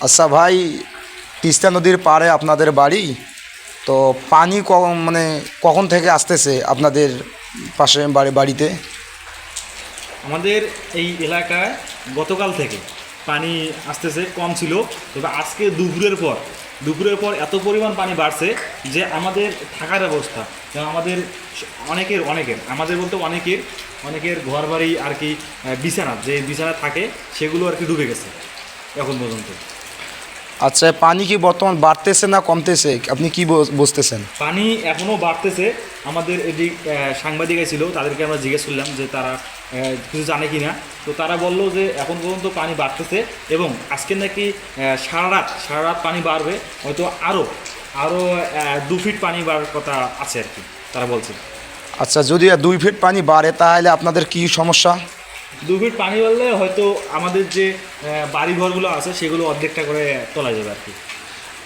আচ্ছা ভাই, তিস্তা নদীর পাড়ে আপনাদের বাড়ি? তো পানি ক- মানে কখন থেকে আসতেছে আপনাদের পাশে বাড়ি, বাড়িতে? আমাদের এই এলাকায় গতকাল থেকে পানি আসতেছে, কম ছিল। তবে আজকে দুপুরের পর দুপুরের পর এত পরিমাণ পানি বাড়ছে যে আমাদের থাকার ব্যবস্থা, যেমন আমাদের অনেকের অনেকের, আমাদের বলতে অনেকের অনেকের ঘর বাড়ি আর কি বিছানা, যে বিছানা থাকে সেগুলো আর কি ডুবে গেছে, এখন পর্যন্ত। আচ্ছা পানি কি বর্তমান বাড়তেছে না কমতেছে? আপনি কি বু- বুঝতেছেন? পানি এখনও বাড়তেছে। আমাদের এদিক আহ, সাংবাদিক ছিল তাদেরকে আমরা জিজ্ঞেস করলাম যে তারা কিছু জানে কি না তো তারা বলল যে এখন পর্যন্ত পানি বাড়তেছে এবং আজকে নাকি সারা রাত সারা রাত পানি বাড়বে হয়তো আরও আরও দু ফিট পানি বাড়ার কথা আছে আর কি তারা বলছে। আচ্ছা যদি দুই ফিট পানি বাড়ে তাহলে আপনাদের কি সমস্যা? দু ফিট পানি বাড়লে হয়তো আমাদের যে আহ, বাড়িঘরগুলো আছে সেগুলো অর্ধেকটা করে তোলা যাবে আর কি।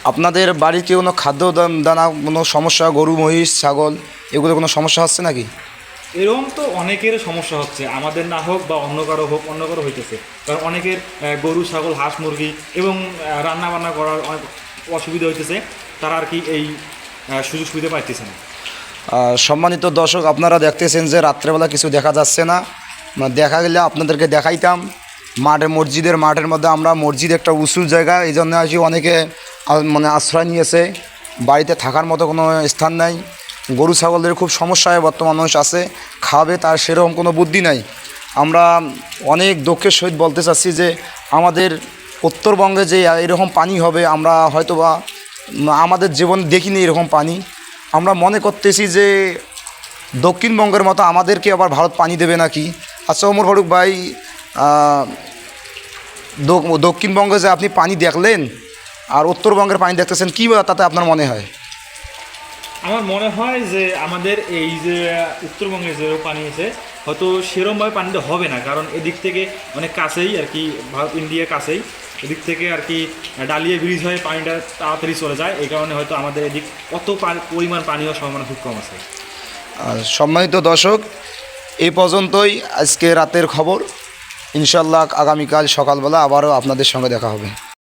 আপনাদের বাড়িতে কোনো খাদ্য দান- কোনো সমস্যা? গরু মহিষ ছাগল এগুলো কোনো সমস্যা হচ্ছে নাকি? এরকম তো অনেকের সমস্যা হচ্ছে। আমাদের না হোক বা অন্য কারও হোক অন্য কারও হইতেছে। কারণ অনেকের গরু ছাগল হাঁস মুরগি এবং রান্না বান্না করার অনেক অসুবিধা হইতেছে। তারা আর কি এই সুযোগ সুবিধা পাইতেছে না। সম্মানিত দর্শক আপনারা দেখতেছেন যে রাত্রেবেলা কিছু দেখা যাচ্ছে না। দেখা গেলে আপনাদেরকে দেখাইতাম। মাঠে মসজিদের মাঠের মধ্যে আমরা মসজিদ একটা উঁচু জায়গা এই জন্য আসি অনেকে মানে আশ্রয় নিয়েছে। বাড়িতে থাকার মতো কোনো স্থান নাই। গরু ছাগলদের খুব সমস্যায় বর্তমান মানুষ আছে। খাবে তার সেরকম কোনো বুদ্ধি নাই। আমরা অনেক দক্ষের সহিত বলতে চাচ্ছি যে আমাদের উত্তরবঙ্গে যে এরকম পানি হবে আমরা হয়তোবা উম, আমাদের জীবনে দেখিনি এরকম পানি। আমরা মনে করতেছি যে দক্ষিণবঙ্গের মতো আমাদেরকে আবার ভারত পানি দেবে নাকি? আচ্ছা ওমর ফারুক ভাই দক্ষিণবঙ্গে যে আপনি পানি দেখলেন আর উত্তরবঙ্গের পানি দেখতেছেন কী তাতে আপনার মনে হয়? আমার মনে হয় যে আমাদের এই যে উত্তরবঙ্গে যে পানি আছে হয়তো সেরমভাবে পানিটা হবে না। কারণ এদিক থেকে অনেক কাছেই আর কি ভারত ইন্ডিয়া কাছেই। এদিক থেকে আর কি ডালিয়া ব্রিজ হয়ে পানিটা তাড়াতাড়ি চলে যায়। এই কারণে হয়তো আমাদের এদিক অত পানি- পরিমাণ পানি হওয়ার সম্ভাবনা খুব কম আছে। আর সম্মানিত দর্শক এই পর্যন্তই আজকে রাতের খবর। ইনশাল্লাহ আগামীকাল সকালবেলা আবারও আপনাদের সঙ্গে দেখা হবে।